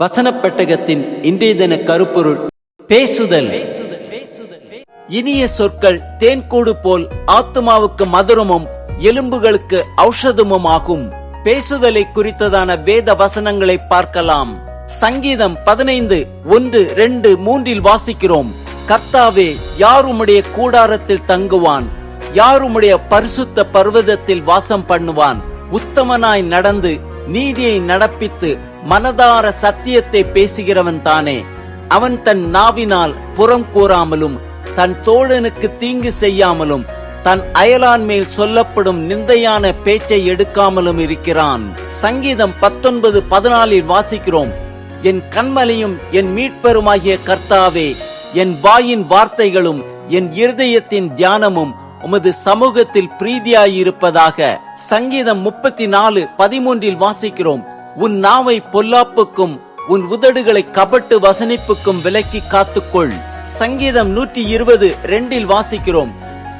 வசனப்பெட்டகத்தின் இன்றைய தின கருப்பொருள் பேசுதல். இனிய சொற்கள் தேன்கூடு போல் ஆத்மாவுக்கு மதுரமும் எலும்புகளுக்கு ஔஷதமும் ஆகும் பேசுதலை குறித்ததான வேத வசனங்களை பார்க்கலாம். சங்கீதம் பதினைந்து ஒன்று ரெண்டு மூன்றில் வாசிக்கிறோம். கர்த்தாவே யார் உம்முடைய கூடாரத்தில் தங்குவான்? யார் உம்முடைய பரிசுத்த பர்வதத்தில் வாசம் பண்ணுவான்? உத்தமனாய் நடந்து நீதியை நடப்பித்து மனதார சத்தியத்தை பேசுகிறவன் தானே. அவன் தன் நாவினால் புறம் கூறாமலும் தன் தோழனுக்கு தீங்கு செய்யாமலும் தன் அயலான் மேல் சொல்லப்படும் நிந்தையான பேச்சை எடுக்காமலும் இருக்கிறான். சங்கீதம் பத்தொன்பது பதினாலில் வாசிக்கிறோம். என் கண்மலையும் என் மீட்பெருமாகிய கர்த்தாவே என் வாயின் வார்த்தைகளும் என் இருதயத்தின் தியானமும் உமது சமூகத்தில் பிரீதியாயிருப்பதாக சங்கீதம் முப்பத்தி நாலு பதிமூன்றில் வாசிக்கிறோம். உன் நாவை பொல்லாப்புக்கும் உன் உதடுகளை கபட்டு வசனிப்புக்கும் விலக்கி காத்துக்கொள். சங்கீதம் நூற்றி இருபது ரெண்டில் வாசிக்கிறோம்.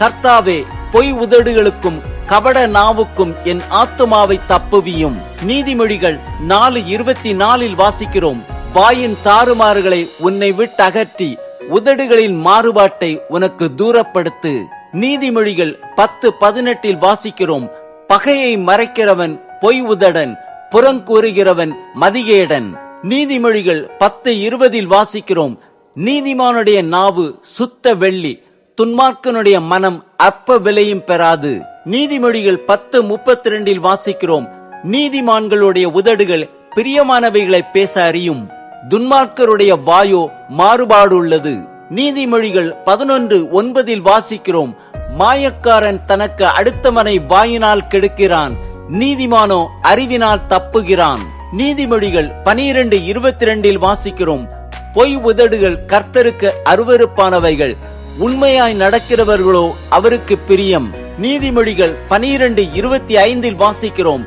கர்த்தாவே பொய் உதடுகளுக்கும் கபட நாவுக்கும் என் ஆத்துமாவை தப்புவியும். நீதிமொழிகள் நாலு இருபத்தி நாலில் வாசிக்கிறோம். வாயின் தாறுமாறுகளை உன்னை விட்டு அகற்றி உதடுகளின் மாறுபாட்டை உனக்கு தூரப்படுத்து. நீதிமொழிகள் பத்து பதினெட்டில் வாசிக்கிறோம். பகையை மறைக்கிறவன் பொய் உதடன் புறங்கூறுகிறவன் மதிகேடன். நீதிமொழிகள் பத்து இருபதில் வாசிக்கிறோம். நீதிமானுடைய நாவு சுத்த வெள்ளி துன்மார்க்கனுடைய மனம் அற்ப விலையும் பெறாது. நீதிமொழிகள் பத்து முப்பத்தி ரெண்டில் வாசிக்கிறோம். நீதிமான்களுடைய உதடுகள் பிரியமானவைகளை பேச அறியும். துன்மார்க்கருடைய வாயோ மாறுபாடுள்ளது. நீதிமொழிகள் பதினொன்று ஒன்பதில் வாசிக்கிறோம். மாயக்காரன் தனக்கு அடுத்தவனை வாயினால் கெடுக்கிறான். நீதிமானோ அறிவினால் தப்புகிறான். நீதிமொழிகள் பனிரெண்டு இருபத்தி ரெண்டில் வாசிக்கிறோம். பொய் உதடுகள் கர்த்தருக்கு அருவருப்பானவைகள். உண்மையாய் நடக்கிறவர்களோ அவருக்கு பிரியம். நீதிமொழிகள் பனிரெண்டு இருபத்தி ஐந்தில் வாசிக்கிறோம்.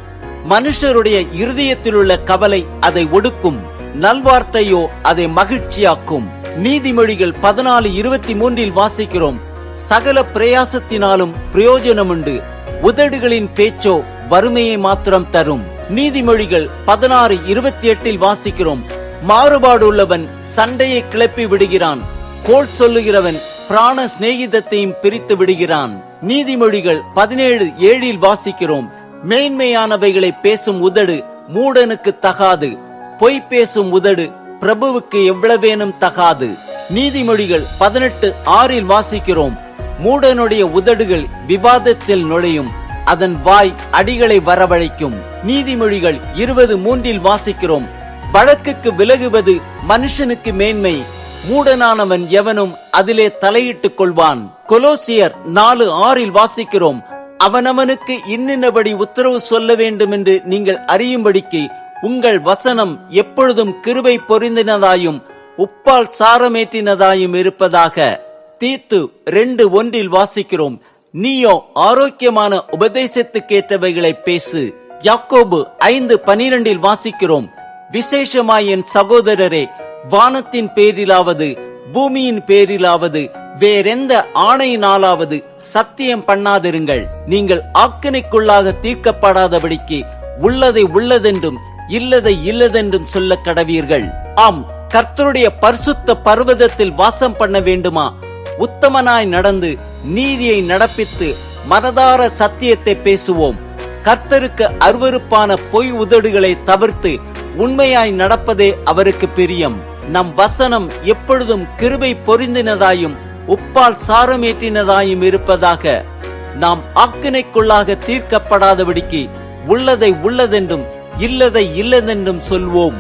மனுஷருடைய இருதயத்திலுள்ள கவலை அதை ஒடுக்கும். நல்வார்த்தையோ அதை மகிழ்ச்சியாக்கும். நீதிமொழிகள் பதினாலு இருபத்தி மூன்றில் வாசிக்கிறோம். சகல பிரயாசத்தினாலும் பிரயோஜனமுண்டு. உதடுகளின் பேச்சோ வறுமையை மாத்திரம் தரும். நீதிமொழிகள் பதினாறு இருபத்தி எட்டில் வாசிக்கிறோம். மாறுபாடு உள்ளவன் சண்டையை கிளப்பி விடுகிறான். கோல் சொல்லுகிறவன் பிராண சிநேகிதத்தையும் பிரித்து விடுகிறான். நீதிமொழிகள் பதினேழு ஏழில் வாசிக்கிறோம். மேன்மையானவைகளை பேசும் உதடு மூடனுக்கு தகாது. பொய் பேசும் உதடு பிரபுவுக்கு எவ்வளவேனும் தகாது. நீதிமொழிகள் பதினெட்டு ஆறில் வாசிக்கிறோம். மூடனுடைய உதடுகள் விவாதத்தில் நுழையும். அதன் வாய் அடிகளை வரவழைக்கும். நீதிமொழிகள் இருபது மூன்றில் வாசிக்கிறோம். வழக்குக்கு விலகுவது மனுஷனுக்கு மேன்மை. மூடனானவன் எவனும் அதிலே தலையிட்டுக் கொள்வான். கொலோசியர் நாலு ஆறில் வாசிக்கிறோம். அவனவனுக்கு இன்னின்னபடி உத்தரவு சொல்ல வேண்டும் என்று நீங்கள் அறியும்படிக்கு உங்கள் வசனம் எப்பொழுதும் கிருபை பொருந்தினதாயும் உப்பால் சாரமேற்றினதாயும் இருப்பதாக தீத்து ரெண்டு ஒன்றில் வாசிக்கிறோம். நீயோ ஆரோக்கியமான உபதேசத்துக்கேற்றவைகளை பேசு. யாக்கோபு ஐந்து பனிரெண்டில் வாசிக்கிறோம். விசேஷமாய் என் சகோதரரே வானத்தின் பேரிலாவது பூமியின் பேரிலாவது வேறெந்த ஆணையினாலாவது சத்தியம் பண்ணாதிருங்கள். நீங்கள் ஆக்கினைக்குள்ளாக தீர்க்கப்படாதபடிக்கு உள்ளதை உள்ளதென்றும் இல்லதை இல்லதென்றும் சொல்ல கடவீர்கள். ஆம் கர்த்தருடைய பரிசுத்த பர்வதத்தில் வாசம் பண்ண வேண்டுமா? உத்தமனாய் நடந்து நீதியை நடப்பித்து மனதார சத்தியத்தை பேசுவோம். கர்த்தருக்கு அருவருப்பான பொய் உதடுகளை தவிர்த்து உண்மையாய் நடப்பதே அவருக்கு பிரியம். நம் வசனம் எப்பொழுதும் கிருபை பொருந்தினதாயும் உப்பால் சாரமேற்றினதாயும் இருப்பதாக. நாம் ஆக்கினைக்குள்ளாக தீர்க்கப்படாதபடிக்கு உள்ளதை உள்ளதென்றும் இல்லதை இல்லதென்றும் சொல்வோம்.